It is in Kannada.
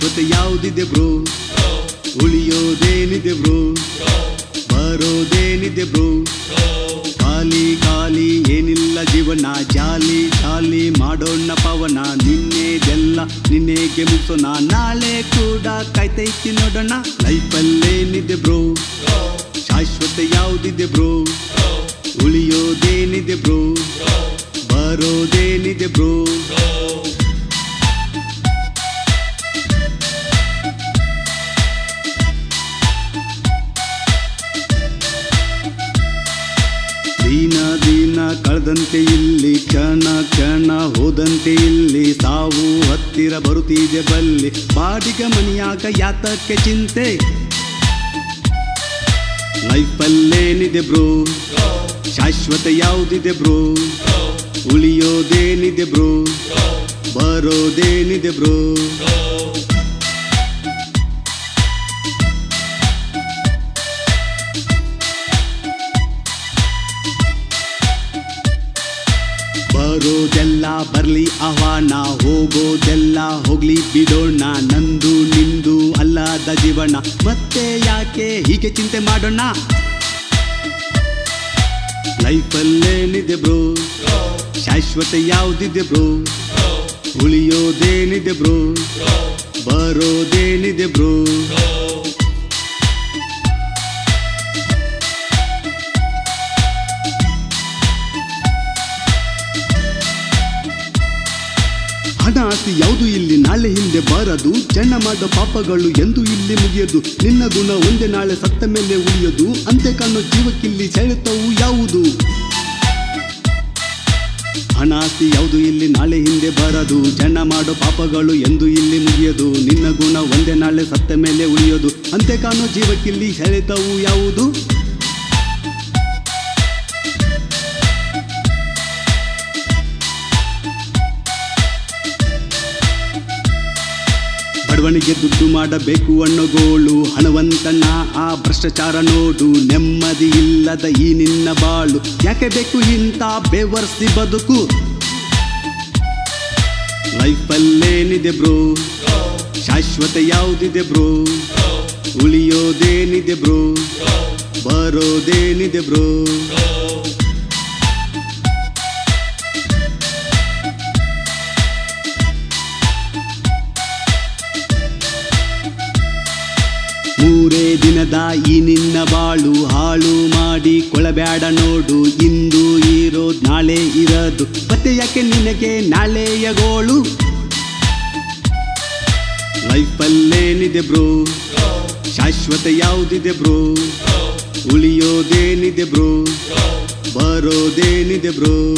ಯಾವುದಿದೆ ಬ್ರೋ? ಉಳಿಯೋದೇನಿದೆ ಬ್ರೋ? ಬರೋದೇನಿದೆ ಬ್ರೋ? ಖಾಲಿ ಖಾಲಿ ಏನಿಲ್ಲ ಜೀವನ, ಜಾಲಿ ಜಾಲಿ ಮಾಡೋಣ ಪವನ. ನಿನ್ನೆದೆಲ್ಲ ನಿನ್ನೆಗೆ ಮುಗಿಸೋಣ. ನಾಳೆ ಕೂಡ ಕಾಯ್ತೈತಿ ನೋಡೋಣ. ಲೈಫಲ್ಲೇನಿದೆ ಬ್ರೋ? ಶಾಶ್ವತ ಯಾವುದಿದೆ ಬ್ರೋ? ಉಳಿಯೋದೇನಿದೆ ಬ್ರೋ? ಬರೋದೇನಿದೆ ಬ್ರೋ? ಕಳೆದಂತೆ ಇಲ್ಲಿ ಕ್ಷಣ ಕ್ಷಣ ಹೋದಂತೆ ಇಲ್ಲಿ ಸಾವು ಹತ್ತಿರ ಬರುತ್ತಿದೆ ಬಲ್ಲಿ. ಬಾಡಿಗ ಮನಿಯಾಗ ಯಾತಕ್ಕೆ ಚಿಂತೆ? ಲೈಫಲ್ಲೇನಿದೆ ಬ್ರೋ? ಶಾಶ್ವತ ಯಾವುದಿದೆ ಬ್ರೋ? ಉಳಿಯೋದೇನಿದೆ ಬ್ರೋ? ಬರೋದೇನಿದೆ ಬ್ರೋ? ಬರ್ಲಿ ಆಹ್ವಾನ ಹೋಗೋದೆಲ್ಲ ಹೋಗ್ಲಿ ಬಿಡೋಣ. ನಂದು, ನಿಂದು ಅಲ್ಲದ ಜೀವನ. ಮತ್ತೆ ಯಾಕೆ ಹೀಗೆ ಚಿಂತೆ ಮಾಡೋಣ? ಲೈಫಲ್ಲೇನಿದೆ ಬ್ರೋ? ಶಾಶ್ವತ ಯಾವುದಿದೆ ಬ್ರೋ? ಉಳಿಯೋದೇನಿದೆ ಬ್ರೋ? ಬರೋದೇನಿದೆ ಬ್ರೋ? ಯಾವುದು ಇಲ್ಲಿ ನಾಳೆ ಹಿಂದೆ ಬಾರದು? ಚೆನ್ನ ಮಾಡ ಪಾಪಗಳು ಎಂದು ಇಲ್ಲಿ ಮುಗಿಯದು. ನಿನ್ನ ಗುಣ ಒಂದೇ ನಾಳೆ ಸತ್ತ ಮೇಲೆ ಉಳಿಯದು. ಅಂತೆ ಕಾಣೋ ಜೀವಕ್ಕಿಲ್ಲಿ ಸೆಳೆತವು ಯಾವುದು? ಹಣ ಆಸ್ತಿ ಯಾವುದು ಇಲ್ಲಿ ನಾಳೆ ಹಿಂದೆ ಬರದು? ಚೆನ್ನ ಮಾಡೋ ಪಾಪಗಳು ಎಂದು ಇಲ್ಲಿ ಮುಗಿಯದು. ನಿನ್ನ ಗುಣ ಒಂದೇ ನಾಳೆ ಸತ್ತ ಮೇಲೆ ಉಳಿಯೋದು. ಅಂತೆ ಕಾಣೋ ಜೀವಕ್ಕಿಲ್ಲಿ ಸೆಳೆತವು ಯಾವುದು? ಬಡವನಿಗೆ ದುಡ್ಡು ಮಾಡಬೇಕು ಅನ್ನೋ ಗೋಳು. ಹಣವಂತನ ಆ ಭ್ರಷ್ಟಾಚಾರ ನೋಡು. ನೆಮ್ಮದಿ ಇಲ್ಲದ ಈ ನಿನ್ನ ಬಾಳು. ಯಾಕೆ ಬೇಕು ಇಂಥ ಬೇವರ್ಸಿ ಬದುಕು? ಲೈಫಲ್ಲೇನಿದೆ ಬ್ರೋ? ಶಾಶ್ವತ ಯಾವುದಿದೆ ಬ್ರೋ? ಉಳಿಯೋದೇನಿದೆ ಬ್ರೋ? ಬರೋದೇನಿದೆ ಬ್ರೋ? ಮೂರೇ ದಿನದ ಈ ನಿನ್ನ ಬಾಳು ಹಾಳು ಮಾಡಿ ಕೊಳಬ್ಯಾಡ ನೋಡು. ಇಂದು ಇರೋದ್ ನಾಳೆ ಇರೋದು. ಮತ್ತೆ ಯಾಕೆ ನಿನಗೆ ನಾಳೆಯ ಗೋಳು. ಲೈಫಲ್ಲೇನಿದೆ ಬ್ರೋ? ಶಾಶ್ವತ ಯಾವುದಿದೆ ಬ್ರೋ? ಉಳಿಯೋದೇನಿದೆ ಬ್ರೋ? ಬರೋದೇನಿದೆ ಬ್ರೋ?